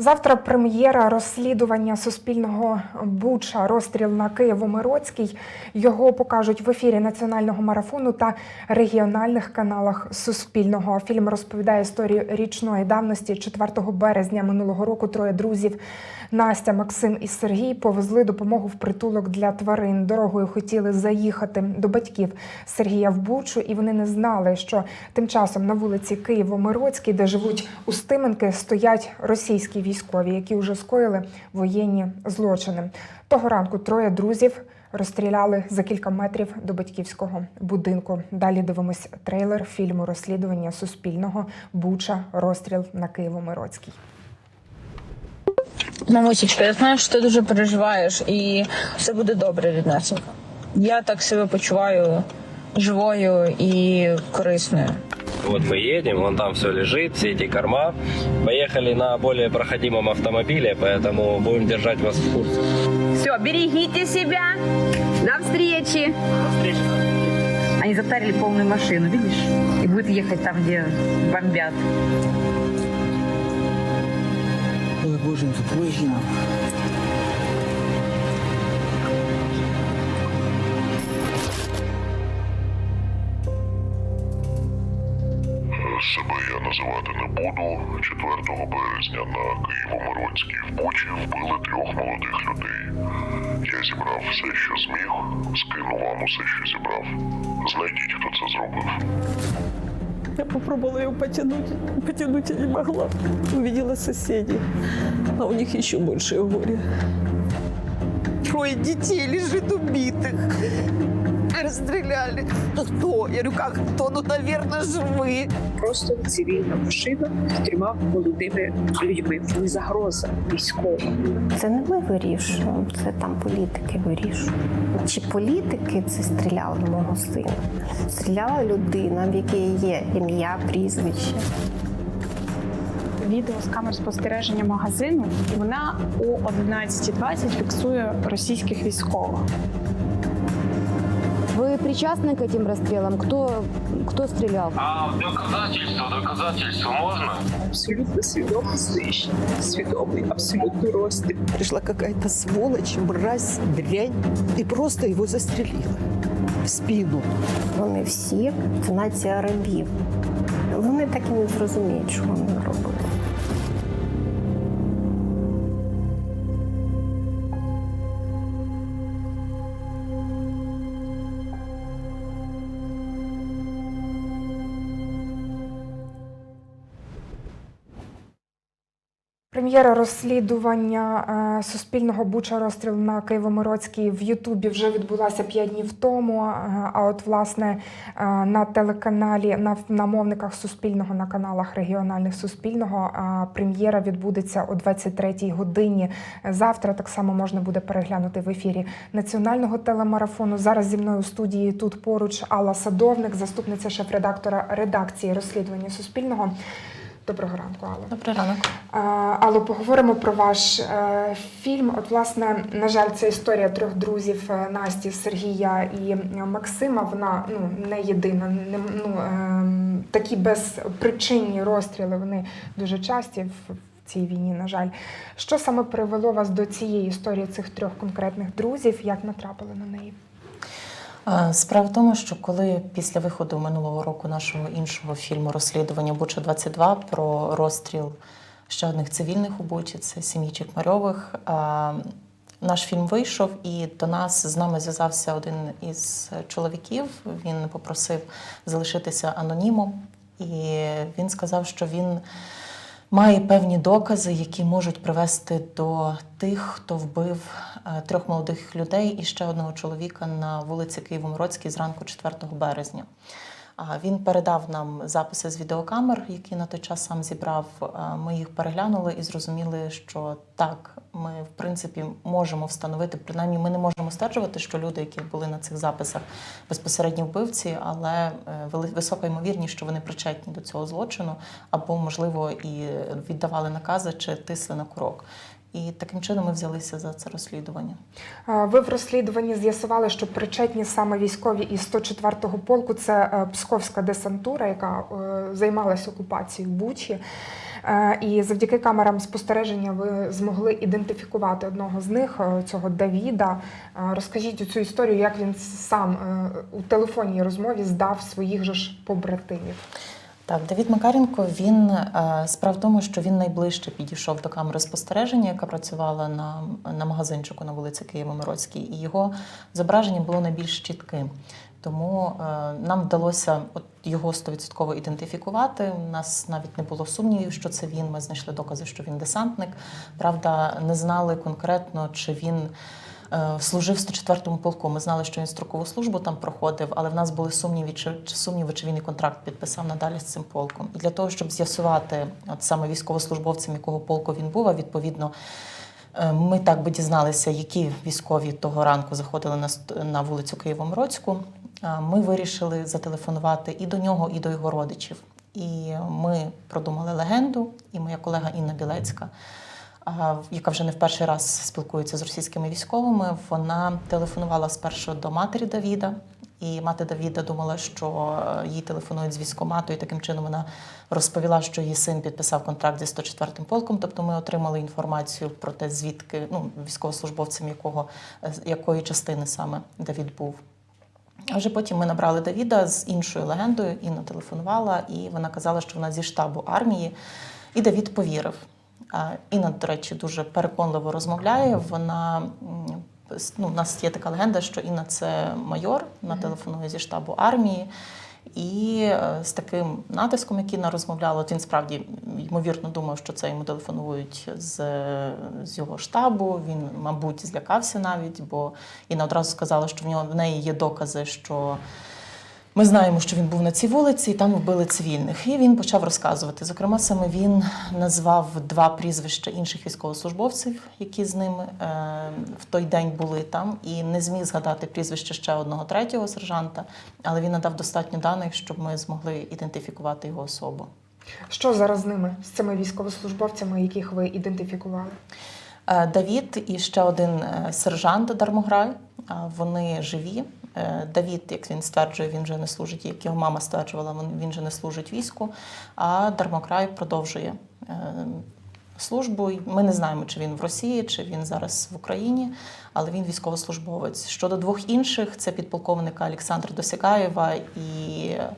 Завтра прем'єра розслідування суспільного Буча розстріл на Києво-Мироцький. Його покажуть в ефірі національного марафону та регіональних каналах Суспільного. Фільм розповідає історію річної давності 4 березня минулого року. Троє друзів Настя, Максим і Сергій повезли допомогу в притулок для тварин. Дорогою хотіли заїхати до батьків Сергія в Бучу, і вони не знали, що тим часом на вулиці Києво-Мироцькій, де живуть Устименки, стоять російські військові, які вже скоїли воєнні злочини. Того ранку троє друзів розстріляли за кілька метрів до батьківського будинку. Далі дивимось трейлер фільму розслідування Суспільного Буча розстріл на Києво-Мироцькій. Мамусечка, я знаю, що ти дуже переживаєш, і все буде добре, ріднесенько. Я так себе почуваю живою і корисною. Вот мы едем, вон там все лежит, все эти корма. Поехали на более проходимом автомобиле, поэтому будем держать вас в курсе. Все, берегите себя. До встречи. Они затарили полную машину, видишь? И будет ехать там, где бомбят. Ой, боженька, поїхали. Себе я називати не буду. 4 березня на Києво-Миронській в Бучі вбили трьох молодих людей. Я зібрав все, що зміг, скину вам усе, що зібрав. Знайдіть, хто це зробив. Я попробовала ее потянуть, потянуть не могла. Увидела соседей, а у них еще большее горе. Трое детей лежит убитых. Расстреляли. Ну кто? Я говорю, как кто? Ну, наверное, живые. просто цивільна машина з трьома молодими людьми. Не загроза військова. Це не ми вирішуємо, це там політики вирішують. Чи політики це стріляли в мого сина? Стріляла людина, в якій є ім'я, прізвище. відео з камер спостереження магазину, і вона о 11.20 фіксує російських військових. Вы причастны к этим расстрелам? Кто, кто стрелял? А доказательства, доказательства можно? Абсолютно свідомий знищення, свідомий абсолютно розстріл. Пришла какая-то сволочь, мразь, дрянь и просто его застрелила в спину. Вони всі це нація рабів. Вони так і не зрозуміють, що вони робили. Прем'єра розслідування е, суспільного буча розстріл на Києво-Мироцькій в Ютубі вже відбулася п'ять днів тому. е, А от власне е, на телеканалі на, на мовниках Суспільного на каналах регіональних Суспільного прем'єра відбудеться о 23-й годині. Завтра так само можна буде переглянути в ефірі національного телемарафону. Зараз зі мною у студії тут поруч Алла Садовник, заступниця шеф-редактора редакції розслідування Суспільного. Доброго ранку, Алла. Добрий ранок. Е, Але поговоримо про ваш е, фільм. От, власне, на жаль, це історія трьох друзів е, Насті, Сергія і Максима. Вона ну не єдина. Не, ну, е, такі безпричинні розстріли вони дуже часті в цій війні. На жаль, що саме привело вас до цієї історії цих трьох конкретних друзів? Як натрапили на неї? Справа в тому, що коли після виходу минулого року нашого іншого фільму розслідування Буча 22 про розстріл ще одних цивільних у Бучі, це сім'ї Чекмарьових, наш фільм вийшов, і до нас з нами зв'язався один із чоловіків. Він попросив залишитися анонімом, і він сказав, що він має певні докази, які можуть привести до тих, хто вбив е, трьох молодих людей і ще одного чоловіка на вулиці Києво-Мроцькій зранку 4 березня. Він передав нам записи з відеокамер, які на той час сам зібрав. Ми їх переглянули і зрозуміли, що так, ми в принципі можемо встановити. Принаймні, ми не можемо стверджувати, що люди, які були на цих записах, безпосередньо вбивці, але е, висока ймовірність, що вони причетні до цього злочину, або можливо і віддавали накази чи тисли на курок. І таким чином ми взялися за це розслідування. Ви в розслідуванні з'ясували, що причетні саме військові із 104-го полку це е, псковська десантура, яка е, займалась окупацією Бучі. Е, І завдяки камерам спостереження ви змогли ідентифікувати одного з них, цього Давіда. Розкажіть цю історію, як він сам у телефонній розмові здав своїх же ж побратимів. Так, Давід Макаренко, він е, справа в тому, що він найближче підійшов до камери спостереження, яка працювала на, на магазинчику на вулиці Києво-Мироцькій, і його зображення було найбільш чітким. Тому е, нам вдалося от його 100% ідентифікувати. У нас навіть не було сумнівів, що це він. Ми знайшли докази, що він десантник. Правда, не знали конкретно, чи він служив в 104-му полку. Ми знали, що він строкову службу там проходив, але в нас були сумніви, чи, сумніви, чи він і контракт підписав надалі з цим полком. І для того, щоб з'ясувати от саме військовослужбовцем, якого полку він був, а відповідно. е, Ми так би дізналися, які військові того ранку заходили на, на вулицю Києво-Мироцьку. Е, Ми вирішили зателефонувати і до нього, і до його родичів. І ми продумали легенду, і моя колега Інна Білецька, яка вже не в перший раз спілкується з російськими військовими, вона телефонувала спершу до матері Давіда. І мати Давіда думала, що е, їй телефонують з військкомату, і таким чином вона розповіла, що її син підписав контракт зі 104-м полком. Тобто ми отримали інформацію про те, звідки ну, військовослужбовцем якого е, якої частини саме Давід був. А вже потім ми набрали Давіда з іншою легендою. Інна телефонувала, і вона казала, що вона зі штабу армії. І Давід повірив. Інна, до речі, дуже переконливо розмовляє. Вона ну, у нас є така легенда, що Інна це майор, вона телефонує зі штабу армії. І е, з таким натиском, який Інна розмовляла, от він справді ймовірно думав, що це йому телефонують з, з його штабу. Він, мабуть, злякався навіть, бо Інна одразу сказала, що в нього в неї є докази, що ми знаємо, що він був на цій вулиці, і там вбили цивільних. І він почав розказувати. Зокрема, саме він назвав два прізвища інших військовослужбовців, які з ним е, в той день були там, і не зміг згадати прізвище ще одного третього сержанта, але він надав достатньо даних, щоб ми змогли ідентифікувати його особу. Що зараз з ними, з цими військовослужбовцями, яких ви ідентифікували? Е, Давід і ще один е, сержант Дармограй. Вони живі. Е, Давід, як він стверджує, він вже не служить, як його мама стверджувала, він- вже не служить війську. А Дармограй продовжує е, службу. Ми не знаємо, чи він в Росії, чи він зараз в Україні, але він військовослужбовець. Щодо двох інших, це підполковника Олександра Досягаєва і е,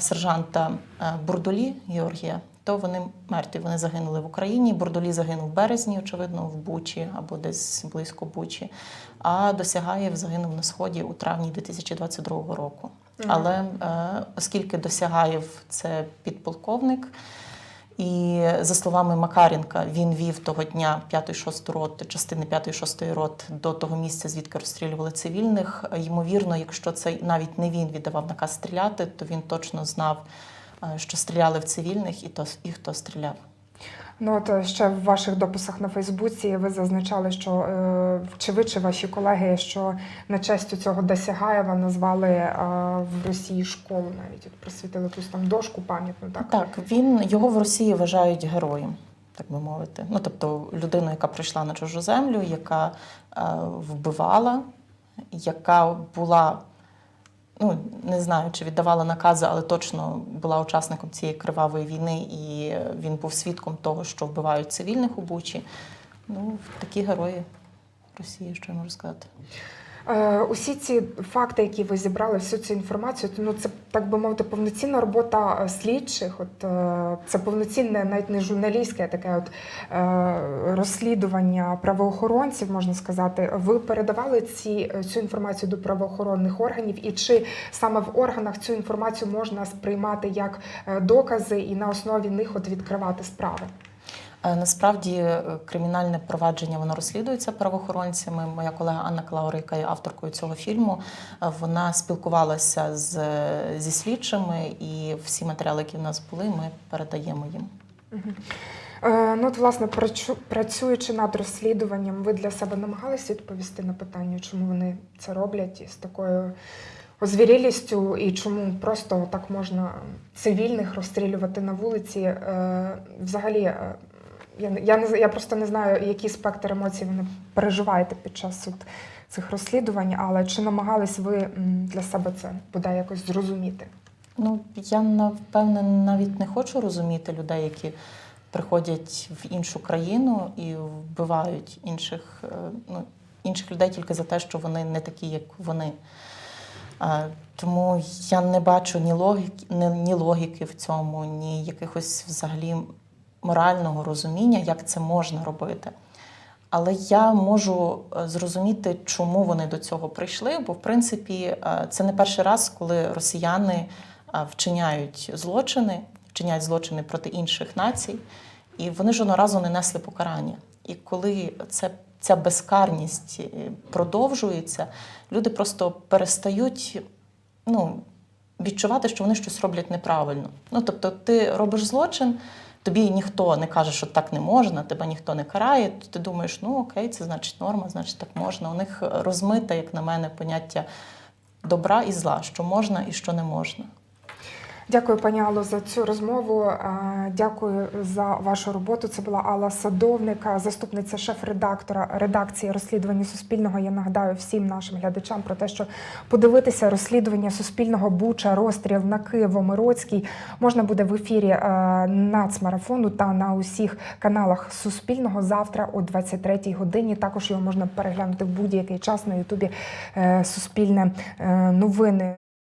сержанта Бурдолі Георгія. То вони мертві, вони загинули в Україні. Бурдолі загинув в березні, очевидно, в Бучі або десь близько Бучі. А Досягаєв загинув на сході у травні 2022 року. Але е, оскільки Досягаєв це підполковник, і за словами Макаренка, він вів того дня 5-6 рот, частини 5-6 рот до того місця, звідки розстрілювали цивільних. Ймовірно, якщо це навіть не він віддавав наказ стріляти, то він точно знав, що стріляли в цивільних, і то і хто стріляв. Ну от е, ще в ваших дописах на Фейсбуці ви зазначали, що е, чи ви, чи ваші колеги, що на честь цього Досягаєва назвали е, в Росії школу, навіть от присвятили якусь там дошку пам'ятну. Так, Так, він його в Росії вважають героєм, так би мовити. Ну тобто людину, яка прийшла на чужу землю, яка е, вбивала, яка була. Ну, не знаю, чи віддавала накази, але точно була учасником цієї кривавої війни, і він був свідком того, що вбивають цивільних у Бучі. Ну, такі герої Росії, що я можу сказати. Е, усі ці факти, які ви зібрали, всю цю інформацію, ну це так би мовити, повноцінна робота е, слідчих. От е, це повноцінне, навіть не журналістське, а таке от розслідування правоохоронців, можна сказати. Ви передавали ці цю інформацію до правоохоронних органів, і чи саме в органах цю інформацію можна сприймати як докази і на основі них от відкривати справи? Е, Насправді е, кримінальне провадження воно розслідується правоохоронцями. Моя колега Анна Клаура, яка є авторкою цього фільму, е, вона спілкувалася з, зі слідчими, і всі матеріали, які в нас були, ми передаємо їм. Ну, от, власне, працю- працюючи над розслідуванням, ви для себе намагалися відповісти на питання, чому вони це роблять із такою озвірілістю, і чому просто так можна цивільних розстрілювати на вулиці? Взагалі, Я, я, не, я просто не знаю, який спектр емоцій ви переживаєте під час от цих розслідувань, але чи намагались ви для себе це бодай якось зрозуміти? Ну, я напевне навіть не хочу розуміти людей, які приходять в іншу країну і вбивають інших, е, ну, інших людей тільки за те, що вони не такі, як вони. Е, Тому я не бачу ні логіки, ні логіки в цьому, ні якихось взагалі морального розуміння, як це можна робити. Але я можу е, зрозуміти, чому вони до цього прийшли, бо в принципі е, це не перший раз, коли росіяни е, вчиняють злочини, вчиняють злочини проти інших націй, і вони жодного разу не несли покарання. І коли це, ця безкарність продовжується, люди просто перестають ну, відчувати, що вони щось роблять неправильно. Ну, тобто, ти робиш злочин, тобі ніхто не каже, що так не можна, тебе ніхто не карає. то Ти думаєш, ну окей, це значить норма, значить так можна. У них розмите, як на мене, поняття добра і зла, що можна і що не можна. Дякую, пані Алло, за цю розмову. Е, Дякую за вашу роботу. Це була Алла Садовника, заступниця шеф-редактора редакції розслідування Суспільного. Я нагадаю всім нашим глядачам про те, що подивитися розслідування Суспільного Буча, розстріл на Києво-Мироцький можна буде в ефірі е, нацмарафону та на усіх каналах Суспільного завтра о 23-й годині. Також його можна переглянути в будь-який час на Ютубі е, Суспільне е, новини.